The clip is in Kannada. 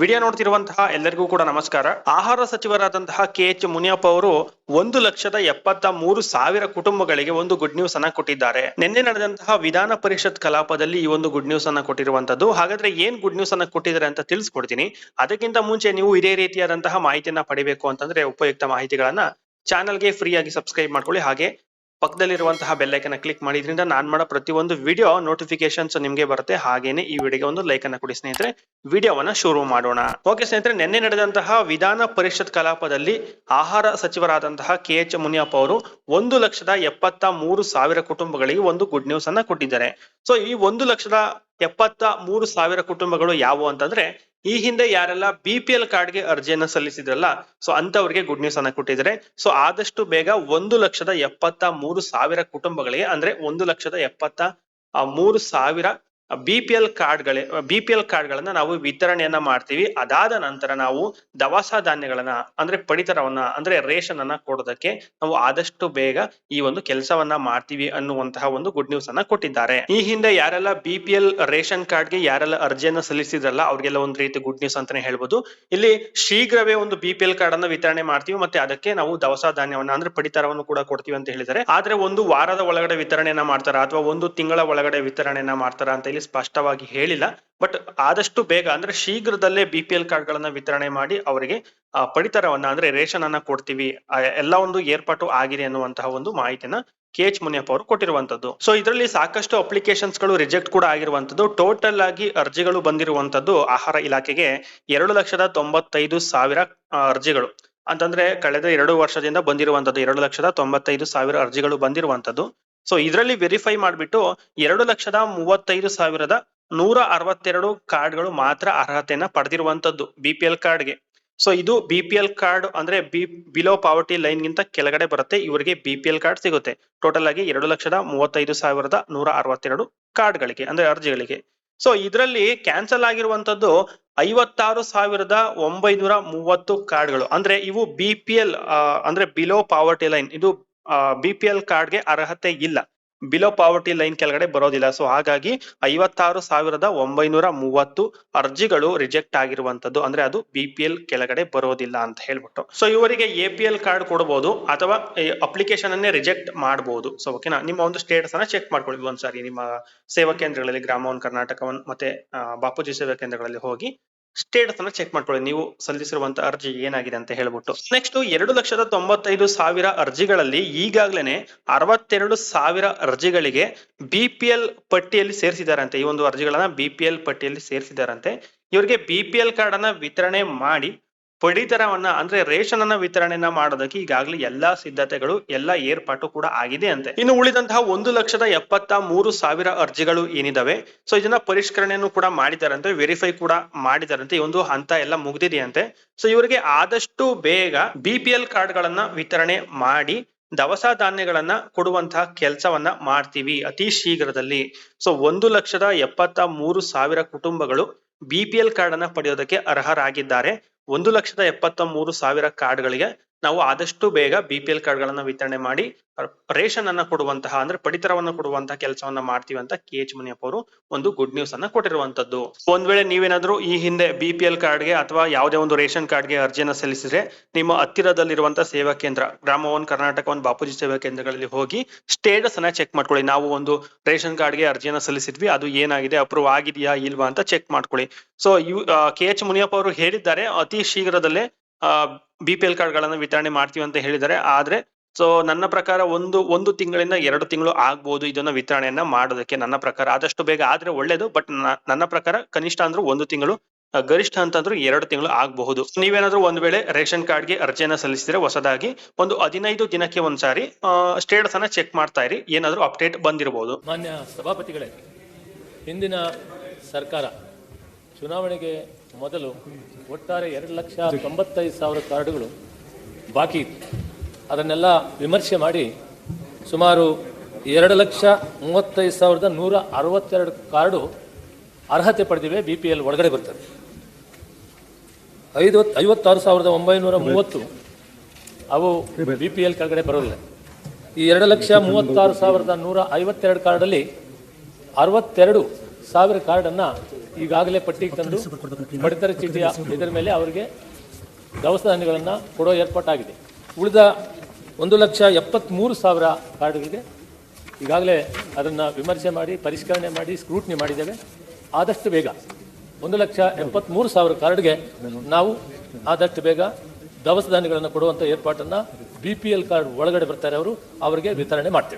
ವಿಡಿಯೋ ನೋಡ್ತಿರುವಂತಹ ಎಲ್ಲರಿಗೂ ಕೂಡ ನಮಸ್ಕಾರ. ಆಹಾರ ಸಚಿವರಾದಂತಹ ಕೆ ಎಚ್ ಮುನಿಯಪ್ಪ ಅವರು ಒಂದು ಲಕ್ಷದ ಎಪ್ಪತ್ತ ಮೂರು ಸಾವಿರ ಕುಟುಂಬಗಳಿಗೆ ಒಂದು ಗುಡ್ ನ್ಯೂಸ್ ಅನ್ನ ಕೊಟ್ಟಿದ್ದಾರೆ. ನಿನ್ನೆ ನಡೆದಂತಹ ವಿಧಾನ ಪರಿಷತ್ ಕಲಾಪದಲ್ಲಿ ಈ ಒಂದು ಗುಡ್ ನ್ಯೂಸ್ ಅನ್ನ ಕೊಟ್ಟಿರುವಂತದ್ದು. ಹಾಗಾದ್ರೆ ಏನ್ ಗುಡ್ ನ್ಯೂಸ್ ಅನ್ನ ಕೊಟ್ಟಿದ್ದಾರೆ ಅಂತ ತಿಳಿಸ್ಕೊಡ್ತೀನಿ. ಅದಕ್ಕಿಂತ ಮುಂಚೆ ನೀವು ಇದೇ ರೀತಿಯಾದಂತಹ ಮಾಹಿತಿಯನ್ನ ಪಡಿಬೇಕು ಅಂತಂದ್ರೆ ಉಪಯುಕ್ತ ಮಾಹಿತಿಗಳನ್ನ ಚಾನಲ್ಗೆ ಫ್ರೀ ಆಗಿ ಸಬ್ಸ್ಕ್ರೈಬ್ ಮಾಡ್ಕೊಳ್ಳಿ. ಹಾಗೆ ಪಕ್ಕದಲ್ಲಿರುವಂತಹ ಬೆಲ್ಲೈಕನ್ನ ಕ್ಲಿಕ್ ಮಾಡಿದ್ರಿಂದ ನಾನು ಮಾಡೋ ಪ್ರತಿಯೊಂದು ವಿಡಿಯೋ ನೋಟಿಫಿಕೇಶನ್ಸ್ ನಿಮಗೆ ಬರುತ್ತೆ. ಹಾಗೇನೆ ಈ ವಿಡಿಯೋಗೆ ಒಂದು ಲೈಕ್ ಅನ್ನ ಕೊಡಿ ಸ್ನೇಹಿತರೆ. ವಿಡಿಯೋವನ್ನ ಶುರು ಮಾಡೋಣ. ಓಕೆ ಸ್ನೇಹಿತರೆ, ನಿನ್ನೆ ನಡೆದಂತಹ ವಿಧಾನ ಪರಿಷತ್ ಕಲಾಪದಲ್ಲಿ ಆಹಾರ ಸಚಿವರಾದಂತಹ ಕೆ ಎಚ್ ಮುನಿಯಪ್ಪ ಅವರು ಒಂದು ಲಕ್ಷದ ಎಪ್ಪತ್ತ ಮೂರು ಸಾವಿರ ಕುಟುಂಬಗಳಿಗೆ ಒಂದು ಗುಡ್ ನ್ಯೂಸ್ ಅನ್ನ ಕೊಟ್ಟಿದ್ದಾರೆ. ಸೊ ಈ ಒಂದು ಲಕ್ಷದ ಎಪ್ಪತ್ತ ಮೂರು ಸಾವಿರ ಕುಟುಂಬಗಳು ಯಾವುವು ಅಂತಂದ್ರೆ, ಈ ಹಿಂದೆ ಯಾರೆಲ್ಲ ಬಿ ಪಿ ಎಲ್ ಕಾರ್ಡ್ಗೆ ಅರ್ಜಿಯನ್ನ ಸಲ್ಲಿಸಿದ್ರಲ್ಲ, ಸೊ ಅಂತವರಿಗೆ ಗುಡ್ ನ್ಯೂಸ್ ಅನ್ನ ಕೊಟ್ಟಿದ್ದಾರೆ. ಸೊ ಆದಷ್ಟು ಬೇಗ ಒಂದು ಲಕ್ಷದ ಎಪ್ಪತ್ತ ಮೂರು ಸಾವಿರ ಕುಟುಂಬಗಳಿಗೆ, ಅಂದ್ರೆ ಒಂದು ಲಕ್ಷದ ಎಪ್ಪತ್ತ ಮೂರು ಸಾವಿರ ಬಿ ಪಿ ಎಲ್ ಕಾರ್ಡ್ಗಳೇ ಬಿ ಪಿ ಎಲ್ ನಾವು ವಿತರಣೆಯನ್ನ ಮಾಡ್ತೀವಿ. ಅದಾದ ನಂತರ ನಾವು ದವಸ ಧಾನ್ಯಗಳನ್ನ, ಅಂದ್ರೆ ಪಡಿತರವನ್ನ, ಅಂದ್ರೆ ರೇಷನ್ ಅನ್ನ ಕೊಡೋದಕ್ಕೆ ನಾವು ಆದಷ್ಟು ಬೇಗ ಈ ಒಂದು ಕೆಲಸವನ್ನ ಮಾಡ್ತೀವಿ ಅನ್ನುವಂತಹ ಒಂದು ಗುಡ್ ನ್ಯೂಸ್ ಅನ್ನ ಕೊಟ್ಟಿದ್ದಾರೆ. ಈ ಹಿಂದೆ ಯಾರೆಲ್ಲ ಬಿ ಪಿ ಎಲ್ ರೇಷನ್ ಕಾರ್ಡ್ಗೆ ಯಾರೆಲ್ಲ ಅರ್ಜಿಯನ್ನ ಸಲ್ಲಿಸಿದ್ರಲ್ಲ, ಅವ್ರಿಗೆಲ್ಲ ಒಂದು ರೀತಿ ಗುಡ್ ನ್ಯೂಸ್ ಅಂತಾನೆ ಹೇಳ್ಬೋದು. ಇಲ್ಲಿ ಶೀಘ್ರವೇ ಒಂದು ಬಿ ಪಿ ಎಲ್ ಕಾರ್ಡ್ ಅನ್ನ ವಿತರಣೆ ಮಾಡ್ತೀವಿ, ಮತ್ತೆ ಅದಕ್ಕೆ ನಾವು ದವಸ ಧಾನ್ಯವನ್ನ, ಅಂದ್ರೆ ಪಡಿತರವನ್ನು ಕೂಡ ಕೊಡ್ತೀವಿ ಅಂತ ಹೇಳಿದ್ದಾರೆ. ಆದ್ರೆ ಒಂದು ವಾರದ ಒಳಗಡೆ ವಿತರಣೆಯನ್ನ ಮಾಡ್ತಾರ, ಅಥವಾ ಒಂದು ತಿಂಗಳ ಒಳಗಡೆ ವಿತರಣೆಯನ್ನ ಮಾಡ್ತಾರ ಅಂತ ಸ್ಪಷ್ಟವಾಗಿ ಹೇಳಿಲ್ಲ, ಬಟ್ ಆದಷ್ಟು ಬೇಗ ಅಂದ್ರೆ ಶೀಘ್ರದಲ್ಲೇ ಬಿ ಪಿ ಎಲ್ ಕಾರ್ಡ್ ಗಳನ್ನ ವಿತರಣೆ ಮಾಡಿ ಅವರಿಗೆ ಪಡಿತರವನ್ನ ಅಂದ್ರೆ ರೇಷನ್ ಅನ್ನ ಕೊಡ್ತೀವಿ ಎಲ್ಲ ಒಂದು ಏರ್ಪಾಟು ಆಗಿದೆ ಅನ್ನುವಂತಹ ಒಂದು ಮಾಹಿತಿನ ಕೆ ಎಚ್ ಮುನಿಯಪ್ಪ ಅವರು ಕೊಟ್ಟಿರುವಂತದ್ದು ಸೊ ಇದರಲ್ಲಿ ಸಾಕಷ್ಟು ಅಪ್ಲಿಕೇಶನ್ಸ್ಗಳು ರಿಜೆಕ್ಟ್ ಕೂಡ ಆಗಿರುವಂತದ್ದು ಟೋಟಲ್ ಆಗಿ ಅರ್ಜಿಗಳು ಬಂದಿರುವಂತದ್ದು ಆಹಾರ ಇಲಾಖೆಗೆ ಎರಡು ಲಕ್ಷದ ತೊಂಬತ್ತೈದು ಸಾವಿರ ಅರ್ಜಿಗಳು. ಅಂತಂದ್ರೆ ಕಳೆದ ಎರಡು ವರ್ಷದಿಂದ ಬಂದಿರುವಂತದ್ದು ಎರಡು ಲಕ್ಷದ ತೊಂಬತ್ತೈದು ಸಾವಿರ ಅರ್ಜಿಗಳು ಬಂದಿರುವಂತದ್ದು ಸೊ ಇದರಲ್ಲಿ ವೆರಿಫೈ ಮಾಡಿಬಿಟ್ಟು ಎರಡು ಲಕ್ಷದ ಮೂವತ್ತೈದು ಸಾವಿರದ ನೂರ ಅರವತ್ತೆರಡು ಕಾರ್ಡ್ಗಳು ಮಾತ್ರ ಅರ್ಹತೆಯನ್ನ ಪಡೆದಿರುವಂತದ್ದು ಬಿ ಪಿ ಎಲ್ ಕಾರ್ಡ್ಗೆ ಸೊ ಇದು ಬಿ ಪಿ ಎಲ್ ಕಾರ್ಡ್ ಅಂದ್ರೆ ಬಿ ಬಿಲೋ ಪಾವರ್ಟಿ ಲೈನ್ ಗಿಂತ ಕೆಳಗಡೆ ಬರುತ್ತೆ, ಇವರಿಗೆ ಬಿ ಪಿ ಎಲ್ ಕಾರ್ಡ್ ಸಿಗುತ್ತೆ. ಟೋಟಲ್ ಆಗಿ ಎರಡು ಲಕ್ಷದ ಮೂವತ್ತೈದು ಸಾವಿರದ ನೂರ ಅರವತ್ತೆರಡು ಕಾರ್ಡ್ಗಳಿಗೆ ಅಂದ್ರೆ ಅರ್ಜಿಗಳಿಗೆ. ಸೊ ಇದರಲ್ಲಿ ಕ್ಯಾನ್ಸಲ್ ಆಗಿರುವಂತದ್ದು ಐವತ್ತಾರು ಸಾವಿರದ ಒಂಬೈನೂರ ಮೂವತ್ತು ಕಾರ್ಡ್ಗಳು ಅಂದ್ರೆ ಇವು ಬಿ ಪಿ ಎಲ್ ಅಂದ್ರೆ ಬಿಲೋ ಪಾವರ್ಟಿ ಲೈನ್ ಇದು ಬಿ ಪಿ ಎಲ್ ಕಾರ್ಡ್ಗೆ ಅರ್ಹತೆ ಇಲ್ಲ. ಬಿಲೋ ಪಾವರ್ಟಿ ಲೈನ್ ಕೆಳಗಡೆ ಬರೋದಿಲ್ಲ. ಸೊ ಹಾಗಾಗಿ ಐವತ್ತಾರು ಸಾವಿರದ ಒಂಬೈನೂರ ಮೂವತ್ತು ಅರ್ಜಿಗಳು ರಿಜೆಕ್ಟ್ ಆಗಿರುವಂತದ್ದು ಅಂದ್ರೆ ಅದು ಬಿ ಪಿ ಎಲ್ ಕೆಳಗಡೆ ಬರೋದಿಲ್ಲ ಅಂತ ಹೇಳ್ಬಿಟ್ಟು. ಸೊ ಇವರಿಗೆ ಎ ಪಿ ಎಲ್ ಕಾರ್ಡ್ ಕೊಡಬಹುದು ಅಥವಾ ಅಪ್ಲಿಕೇಶನ್ ಅನ್ನೇ ರಿಜೆಕ್ಟ್ ಮಾಡಬಹುದು ಸೊ ಓಕೆನಾ ನಿಮ್ಮ ಒಂದು ಸ್ಟೇಟಸ್ ಅನ್ನ ಚೆಕ್ ಮಾಡ್ಕೊಳ್ಳಿ. ಒಂದ್ಸಾರಿ ನಿಮ್ಮ ಸೇವಾ ಕೇಂದ್ರಗಳಲ್ಲಿ ಗ್ರಾಮವನ್ ಕರ್ನಾಟಕವನ್ ಮತ್ತೆ ಆ, ಬಾಪೂಜಿ ಸೇವಾ ಕೇಂದ್ರಗಳಲ್ಲಿ ಹೋಗಿ ಸ್ಟೇಟಸ್ ಅನ್ನ ಚೆಕ್ ಮಾಡ್ಕೊಳ್ಳಿ. ನೀವು ಸಲ್ಲಿಸಿರುವಂತ ಅರ್ಜಿ ಏನಾಗಿದೆ ಅಂತ ಹೇಳ್ಬಿಟ್ಟು. ನೆಕ್ಸ್ಟ್ ಎರಡು ಲಕ್ಷದ ತೊಂಬತ್ತೈದು ಸಾವಿರ ಅರ್ಜಿಗಳಲ್ಲಿ ಈಗಾಗಲೇ ಅರವತ್ತೆರಡು ಸಾವಿರ ಅರ್ಜಿಗಳಿಗೆ ಬಿ ಪಿ ಎಲ್ ಪಟ್ಟಿಯಲ್ಲಿ ಸೇರಿಸಿದಾರಂತೆ ಈ ಒಂದು ಅರ್ಜಿಗಳನ್ನ ಬಿ ಪಿ ಎಲ್ ಪಟ್ಟಿಯಲ್ಲಿ ಸೇರಿಸಿದಾರಂತೆ ಇವರಿಗೆ ಬಿ ಪಿ ಕಾರ್ಡ್ ಅನ್ನ ವಿತರಣೆ ಮಾಡಿ ಪಡಿತರವನ್ನ ಅಂದ್ರೆ ರೇಷನ್ ಅನ್ನ ವಿತರಣೆಯನ್ನ ಮಾಡೋದಕ್ಕೆ ಈಗಾಗಲೇ ಎಲ್ಲಾ ಸಿದ್ಧತೆಗಳು, ಎಲ್ಲಾ ಏರ್ಪಾಟು ಕೂಡ ಆಗಿದೆ ಅಂತೆ. ಇನ್ನು ಉಳಿದಂತಹ ಒಂದು ಲಕ್ಷದ ಎಪ್ಪತ್ತ ಮೂರು ಸಾವಿರ ಅರ್ಜಿಗಳು ಏನಿದಾವೆ? ಸೊ ಇದನ್ನ ಪರಿಷ್ಕರಣೆಯನ್ನು ಕೂಡ ಮಾಡಿದಾರಂತೆ ವೆರಿಫೈ ಕೂಡ ಮಾಡಿದಾರಂತೆ, ಈ ಒಂದು ಹಂತ ಎಲ್ಲ ಮುಗಿದಿದೆಯಂತೆ ಸೊ ಇವರಿಗೆ ಆದಷ್ಟು ಬೇಗ ಬಿ ಪಿ ಎಲ್ ಕಾರ್ಡ್ ಗಳನ್ನ ವಿತರಣೆ ಮಾಡಿ ದವಸ ಧಾನ್ಯಗಳನ್ನ ಕೊಡುವಂತಹ ಕೆಲಸವನ್ನ ಮಾಡ್ತೀವಿ ಅತಿ ಶೀಘ್ರದಲ್ಲಿ. ಸೊ ಒಂದು ಲಕ್ಷದ ಎಪ್ಪತ್ತ ಮೂರು ಸಾವಿರ ಕುಟುಂಬಗಳು ಬಿ ಪಿ ಎಲ್ ಕಾರ್ಡ್ ಅನ್ನ ಪಡೆಯೋದಕ್ಕೆ ಅರ್ಹರಾಗಿದ್ದಾರೆ. ಒಂದು ಲಕ್ಷದ ಎಪ್ಪತ್ತ ಮೂರು ಸಾವಿರ ಕಾರ್ಡ್ಗಳಿಗೆ ನಾವು ಆದಷ್ಟು ಬೇಗ ಬಿ ಪಿ ಎಲ್ ವಿತರಣೆ ಮಾಡಿ ರೇಷನ್ ಅನ್ನ ಕೊಡುವಂತಹ, ಅಂದ್ರೆ ಪಡಿತರವನ್ನ ಕೊಡುವಂತಹ ಕೆಲಸವನ್ನ ಮಾಡ್ತೀವಿ ಅಂತ ಕೆ ಎಚ್ ಮುನಿಯಪ್ಪ ಅವರು ಒಂದು ಗುಡ್ ನ್ಯೂಸ್ ಅನ್ನ ಕೊಟ್ಟಿರುವಂತದ್ದು. ಒಂದ್ ವೇಳೆ ನೀವೇನಾದ್ರೂ ಈ ಹಿಂದೆ ಬಿ ಪಿ ಎಲ್ ಕಾರ್ಡ್ಗೆ ಅಥವಾ ಯಾವುದೇ ಒಂದು ರೇಷನ್ ಕಾರ್ಡ್ಗೆ ಅರ್ಜಿಯನ್ನ ಸಲ್ಲಿಸಿದ್ರೆ ನಿಮ್ಮ ಹತ್ತಿರದಲ್ಲಿರುವಂತಹ ಸೇವಾ ಕೇಂದ್ರ, ಗ್ರಾಮ ಒನ್, ಕರ್ನಾಟಕ ಒಂದು ಬಾಪೂಜಿ ಸೇವಾ ಕೇಂದ್ರಗಳಲ್ಲಿ ಹೋಗಿ ಸ್ಟೇಟಸ್ ಅನ್ನ ಚೆಕ್ ಮಾಡ್ಕೊಳ್ಳಿ. ನಾವು ಒಂದು ರೇಷನ್ ಕಾರ್ಡ್ಗೆ ಅರ್ಜಿಯನ್ನ ಸಲ್ಲಿಸಿದ್ವಿ, ಅದು ಏನಾಗಿದೆ, ಅಪ್ರೂವ್ ಆಗಿದೆಯಾ, ಇಲ್ವಾ ಅಂತ ಚೆಕ್ ಮಾಡ್ಕೊಳ್ಳಿ. So you K H Muniyappa ಅವರು ಹೇಳಿದ್ದಾರೆ, ಅತಿ ಶೀಘ್ರದಲ್ಲೇ ಬಿ ಪಿ ಎಲ್ ಕಾರ್ಡ್ಗಳನ್ನ ವಿತರಣೆ ಮಾಡ್ತೀವಿ ಅಂತ ಹೇಳಿದ್ದಾರೆ. ಆದ್ರೆ ಸೊ ನನ್ನ ಪ್ರಕಾರ ಒಂದು ಒಂದು ತಿಂಗಳಿಂದ ಎರಡು ತಿಂಗಳು ಆಗ್ಬಹುದು ಇದನ್ನ ವಿತರಣೆಯನ್ನ ಮಾಡೋದಕ್ಕೆ ನನ್ನ ಪ್ರಕಾರ. ಆದಷ್ಟು ಬೇಗ ಆದ್ರೆ ಒಳ್ಳೇದು, ಬಟ್ ನನ್ನ ಪ್ರಕಾರ ಕನಿಷ್ಠ ಅಂದ್ರೂ ಒಂದು ತಿಂಗಳು ಗರಿಷ್ಠ ಅಂತಂದ್ರೂ ಎರಡು ತಿಂಗಳು ಆಗಬಹುದು. ನೀವೇನಾದರೂ ಒಂದ್ ವೇಳೆ ರೇಷನ್ ಕಾರ್ಡ್ಗೆ ಅರ್ಜಿಯನ್ನ ಸಲ್ಲಿಸಿದ್ರೆ ಹೊಸದಾಗಿ ಒಂದು ಹದಿನೈದು ದಿನಕ್ಕೆ ಒಂದ್ಸಾರಿ ಸ್ಟೇಟಸ್ ಅನ್ನ ಚೆಕ್ ಮಾಡ್ತಾ ಇರಿ. ಏನಾದರೂ ಅಪ್ಡೇಟ್ ಬಂದಿರಬಹುದು ಮಾನ್ಯ ಸಭಾಪತಿಗಳೇ, ಹಿಂದಿನ ಸರ್ಕಾರ ಚುನಾವಣೆಗೆ ಮೊದಲು ಒಟ್ಟಾರೆ ಎರಡು ಲಕ್ಷ ತೊಂಬತ್ತೈದು ಸಾವಿರ ಕಾರ್ಡುಗಳು ಬಾಕಿ ಇತ್ತು. ಅದನ್ನೆಲ್ಲ ವಿಮರ್ಶೆ ಮಾಡಿ ಸುಮಾರು ಎರಡು ಲಕ್ಷ ಮೂವತ್ತೈದು ಸಾವಿರದ ನೂರ ಅರವತ್ತೆರಡು ಕಾರ್ಡು ಅರ್ಹತೆ ಪಡೆದಿವೆ ಬಿ ಪಿ ಎಲ್ ಒಳಗಡೆ ಬರ್ತದೆ. ಐದು ಐವತ್ತಾರು ಸಾವಿರದ ಒಂಬೈನೂರ ಮೂವತ್ತು ಅವು ಬಿ ಪಿ ಎಲ್ ಕೆಳಗಡೆ ಬರೋಲ್ಲ ಈ ಎರಡು ಲಕ್ಷ ಮೂವತ್ತಾರು ಸಾವಿರದ ನೂರ ಐವತ್ತೆರಡು ಕಾರ್ಡಲ್ಲಿ ಅರವತ್ತೆರಡು ಸಾವಿರ ಕಾರ್ಡನ್ನು ಈಗಾಗಲೇ ಪಟ್ಟಿಗೆ ತಂದು ಪಡಿತರ ಚೀಟಿಯ ಇದರ ಮೇಲೆ ಅವರಿಗೆ ದವಸ ಧಾನ್ಯಗಳನ್ನು ಕೊಡೋ ಏರ್ಪಾಟಾಗಿದೆ. ಉಳಿದ ಒಂದು ಲಕ್ಷ ಎಪ್ಪತ್ತ್ಮೂರು ಸಾವಿರ ಕಾರ್ಡ್ಗಳಿಗೆ ಈಗಾಗಲೇ ಅದನ್ನು ವಿಮರ್ಶೆ ಮಾಡಿ ಪರಿಷ್ಕರಣೆ ಮಾಡಿ ಸ್ಕ್ರೂಟ್ನಿ ಮಾಡಿದ್ದೇವೆ. ಆದಷ್ಟು ಬೇಗ ಒಂದು ಲಕ್ಷ ಎಪ್ಪತ್ತ್ಮೂರು ಸಾವಿರ ಕಾರ್ಡ್ಗೆ ನಾವು ಆದಷ್ಟು ಬೇಗ ದವಸ ಧಾನ್ಯಗಳನ್ನು ಕೊಡುವಂಥ ಏರ್ಪಾಟನ್ನು ಬಿ ಪಿ ಎಲ್ ಕಾರ್ಡ್ ಒಳಗಡೆ ಬರ್ತಾರೆ ಅವರು ಅವರಿಗೆ ವಿತರಣೆ ಮಾಡ್ತೇವೆ.